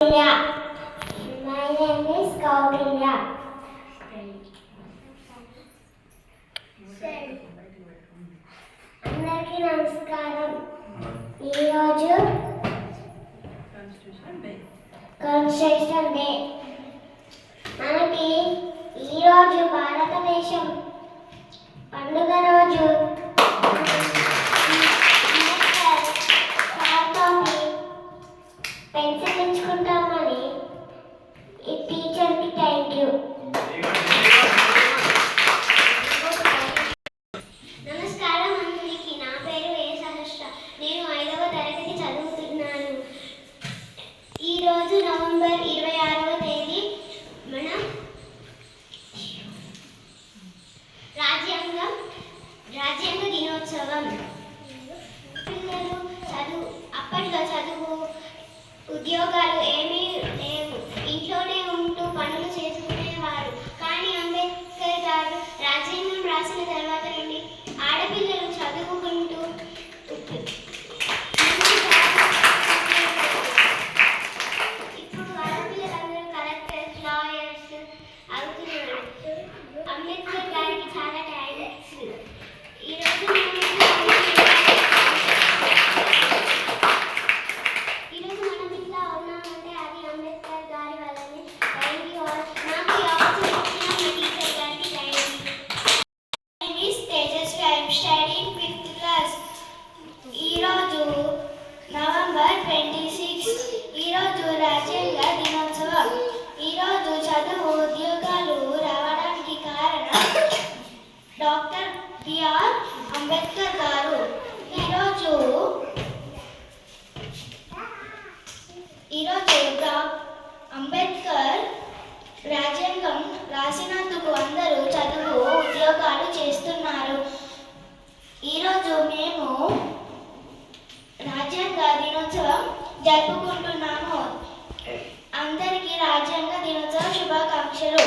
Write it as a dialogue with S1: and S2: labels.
S1: Kautilya. My name is Kautilya. అందరికీ నమస్కారం ఈరోజు కాన్స్టిట్యూషన్ డే మనకి ఈరోజు భారతదేశం పండుగ ఈరోజు నవంబర్ ఇరవై ఆరవ తేదీ మన రాజ్యాంగం రాజ్యాంగ దినోత్సవం. పిల్లలు చదువు అప్పట్లో చదువు ఉద్యోగాలు ఏమీ లేవు. ఇంట్లోనే ఉంటూ పనులు చేసుకునేవారు. కానీ అంబేద్కర్ గారు రాజ్యాంగం రాసిన తర్వాత నుండి is Tejasvi. I am studying ఈరోజు నవంబర్ ట్వంటీ సిక్స్. ఈరోజు రాజ్యాంగ దినోత్సవం. ఈరోజు చదువు ఉద్యోగాలు రావడానికి కారణం డాక్టర్ బిఆర్ అంబేద్కర్ గారు. ఈరోజు ఈరోజు డా- అంబేద్కర్ రాజ్యాంగం రాసినందుకు అందరూ చదువు ఉద్యోగాలు చేస్తున్నారు ఈరోజు మేము రాజ్యాంగ దినోత్సవం జరుపుకుంటున్నాము. అందరికీ రాజ్యాంగ దినోత్సవ శుభాకాంక్షలు.